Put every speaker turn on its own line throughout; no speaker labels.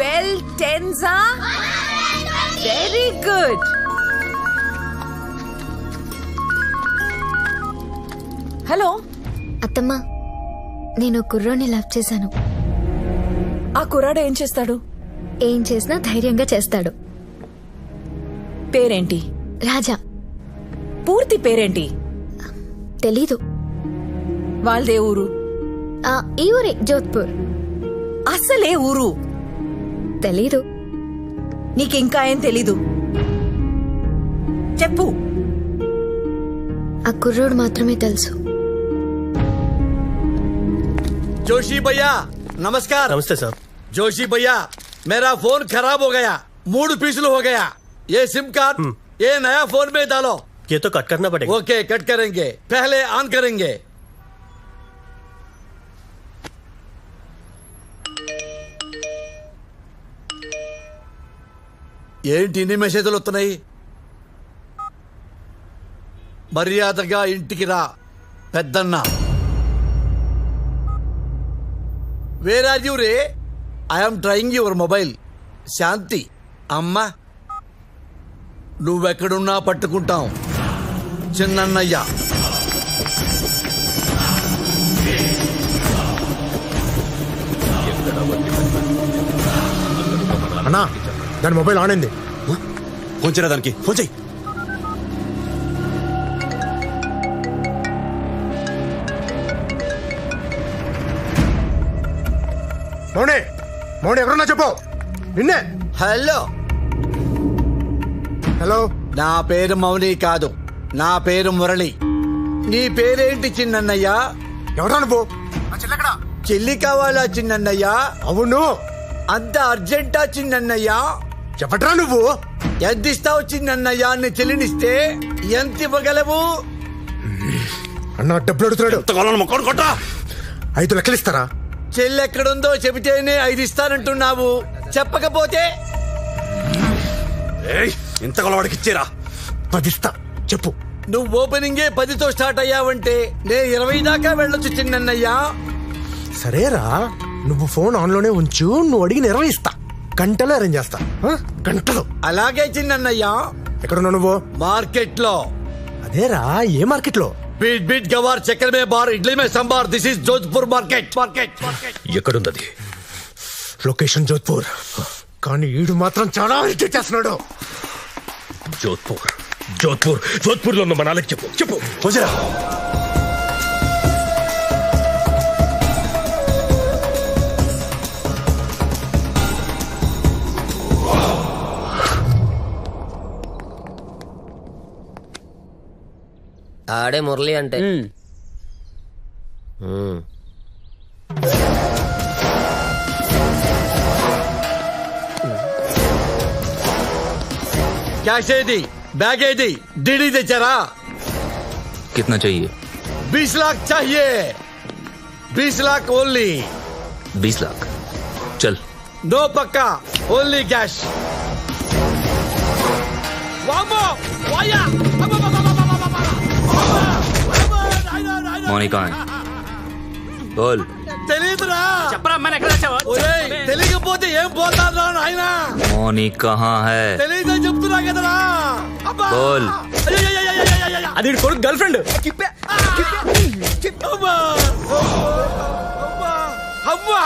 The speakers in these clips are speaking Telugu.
ట్వెల్వ్ టెన్సా వెరీ గుడ్ హలో
అత్తమ్మా నేను కుర్రోని లవ్ చేశాను.
ఆ కుర్రాడు ఏం చేస్తాడు?
ఏం చేసినా ధైర్యంగా చేస్తాడు.
పేరేంటి?
రాజా.
పూర్తి పేరేంటి?
తెలీదు.
వాళ్ళదే ఊరు?
ఆ, ఈ ఊరే జోధ్పూర్.
అసలే ఊరు?
తెలీదు
నీకింకా ఏం తెలీదు చెప్పు
ఆ కుర్రోడు మాత్రమే తెలుసు
जोशी भैया नमस्कार
नमस्ते सर
जोशी भैया मेरा फोन खराब हो गया मूड पीसल हो गया ये सिम कार्ड ये नया फोन में डालो
ये तो कट करना पड़ेगा
ओके कट करेंगे पहले ऑन करेंगे ఏంటి ఇన్ని మెసేజ్లు వస్తున్నాయి? మర్యాదగా ఇంటికి రా పెద్దన్న. Where are you ray I'm trying your mobile Shanti అమ్మా. నువ్వెక్కడున్నా పట్టుకుంటాం. చిన్నన్నయ్య.
అన్నా దాని మొబైల్ ఆన్ అయింది.
ఫోన్ చేయరా దానికి? ఫోన్ చెయ్యి.
మౌనే మౌనే ఎవరన్నా చెప్పు. నిన్నే.
హలో.
హలో.
నా పేరు మౌని కాదు. నా పేరు మురళి. నీ పేరేంటి చిన్నన్నయ్య?
ఎవరా నువ్వు?
చెల్లి కావాలా చిన్నన్నయ్య?
అవును.
అంత అర్జెంటా చిన్నన్నయ్య?
చెప్పట్రా నువ్వు?
ఎంత ఇస్తావు చిన్నన్నయ్య నీ చెల్లినిస్తే ఎంత ఇవ్వగలవు
అన్న డబ్బులు అడుగుతున్నాడు ఐదు లెక్కలు ఇస్తారా
చెల్లి ఎక్కడుందో చెబితేనే ఐదు ఇస్తానంటున్నావు. చెప్పకపోతే?
ఏయ్ ఇంతకాలం వాడికి ఇచ్చేరా.
పది ఇస్తా చెప్పు.
నువ్వు ఓపెనింగే పదితో స్టార్ట్ అయ్యావంటే నేను ఇరవై దాకా వెళ్ళొచ్చు చిన్నన్నయ్య.
సరేరా. నువ్వు ఫోన్ ఆన్లోనే ఉంచు నువ్వు అడిగిన ఇరవై ఇస్తా. గంటలో అరేంజ్ చేస్తా. గంటలో.
అలాగే చిన్నయ్యా
ఎక్కడున్నావు నువ్వు?
మార్కెట్లో
అదేరా ఏ మార్కెట్లో?
బీట్ బీట్ గవార్ చక్కెర మే బార్ ఇడ్లీ మే sambar this is Jodhpur market. Market. ఎక్కడ
ఉంది
లొకేషన్ జోధ్పూర్. కానీ ఈడు మాత్రం చాలా ఇరిటేట్ చేస్తున్నాడు.
జోధ్పూర్. జోధ్పూర్. జోధ్పూర్లో ఉన్న మనాలకి చెప్పు. చెప్పు.
వజరా
ఆడే మురళి అంటే
कैश ఏది బ్యాగ్ ఏది డీడీ తెచ్చారా
कितना चाहिए
बीस लाख चाहिए बीस लाख ओनली
बीस लाख चल
नो पक्का ओनली कैश वामो మోనికాన్
బోల్. తెలియదురా చెప్పరా అమ్మాయి
ఎక్కడ వచ్చావో తెలియకపోతే ఏం పోతాను ఆయన
మోని కహా హై.
తెలియదు చెప్తురా కదరా. అబ్బా!
బోల్.
అది కొడుకు గర్ల్ ఫ్రెండ్
అమ్మా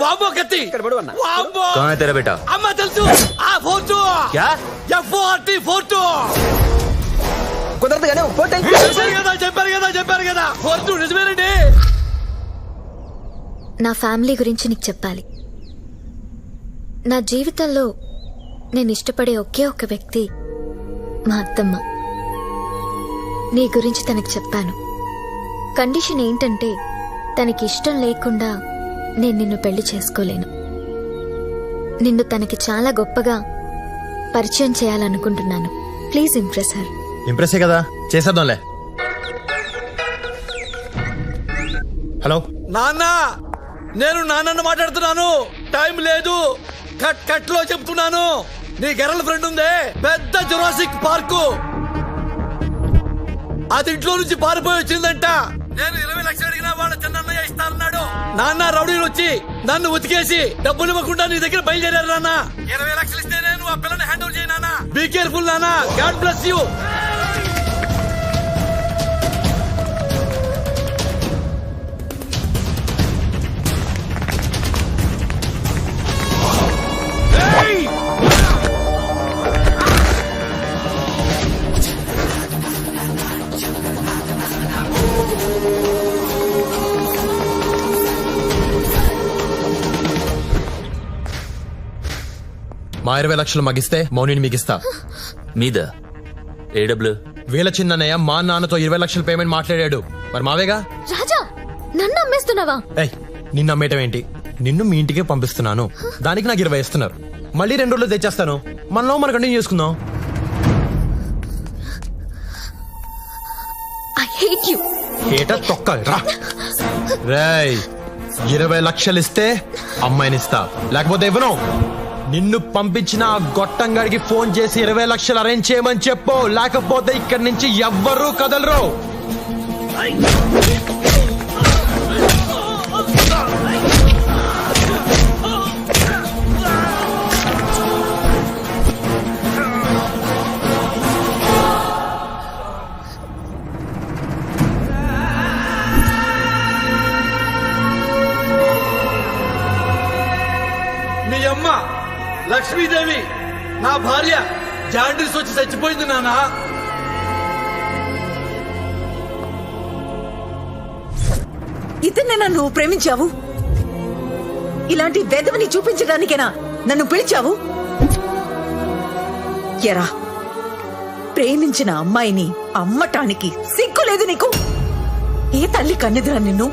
వాబో కత్తి
వాబో కహా తెరా బేటా
అమ్మా తెలుసు ఆ ఫోటో
క్యా
ఎఫ్ ఫోర్ టీ ఫోటో
కుదరదు కానీ ఒక ఫోటో
చెప్పారు కదా చెప్పారు కదా చెప్పారు కదా. ఫోటో నిజమేనండి.
నా ఫ్యామిలీ గురించి నీకు చెప్పాలి. నా జీవితంలో నేను ఇష్టపడే ఒకే ఒక వ్యక్తి మా అత్తమ్మ. నీ గురించి తనకు చెప్పాను. కండిషన్ ఏంటంటే తనకి ఇష్టం లేకుండా నేను నిన్ను పెళ్ళి చేసుకోలేను. నిన్ను తనకి చాలా గొప్పగా పరిచయం చేయాలనుకుంటున్నాను. Please impress her.
ఇంప్రెస్సే కదా చేసేద్దాంలే. హలో?
నాన్న నేను నాన్నను మాట్లాడుతున్నాను. టైం లేదు. కట్ కట్లో చెప్తున్నాను. నీ గర్ల్ ఫ్రెండ్ ఉందే పెద్ద జురాసిక్ పార్కు. అది ఇంట్లో నుంచి పారిపోయి వచ్చిందంట. నేను ఇరవై లక్షలు అడిగినా వాళ్ళ చిన్నయ్య ఇస్తానన్నాడు. నాన్న రౌడీలు వచ్చి నన్ను ఉతికేసి డబ్బులు ఇవ్వకుండా నీ దగ్గర బయలుదేరారు నాన్న. ఇరవై లక్షలు ఇస్తే నేను ఆ పిల్లని హ్యాండిల్ చేయనా బీ కేర్ఫుల్ నాన్న. గాడ్ బ్లెస్ యూ
ఇరవై లక్షలు మగిస్తే మౌనిని మిగిస్తా.
మీద? ఏ డబ్బులు
వీళ్ళ చిన్నయ్య మా నాన్నతో ఇరవై లక్షల పేమెంట్ మాట్లాడాడు. మరి మావేగా?
రాజా నన్ను అమ్మేస్తున్నావా?
ఏయ్ నిన్ను అమ్మేయటం ఏంటి? నిన్ను మీ ఇంటికే పంపిస్తున్నాను. దానికి నాకు ఇరవై ఇస్తున్నారు మళ్ళీ రెండు రోజులు తెచ్చేస్తాను. మనలో మనం కంటిన్యూ చేసుకుందాం.
ఐ హేట్ యు
ఏట తొక్క రా. రేయ్ ఇరవై లక్షలు ఇస్తే అమ్మాయిని ఇస్తా లేకపోతే ఇవ్వను. నిన్ను పంపించిన ఆ గొట్టంగాడికి ఫోన్ చేసి ఇరవై లక్షలు అరేంజ్ చేయమని చెప్పు. లేకపోతే ఇక్కడి నుంచి ఎవ్వరూ కదలరు.
జాండీస్ వచ్చి చచ్చిపోయింది నాన్న
ఇతన్నేనా నువ్వు ప్రేమించావు? ఇలాంటి వెధవని చూపించడానికేనా నన్ను పిలిచావు? ఎరా ప్రేమించిన అమ్మాయిని అమ్మటానికి సిగ్గు లేదు నీకు? ఏ తల్లి కన్నెదురా నిన్ను?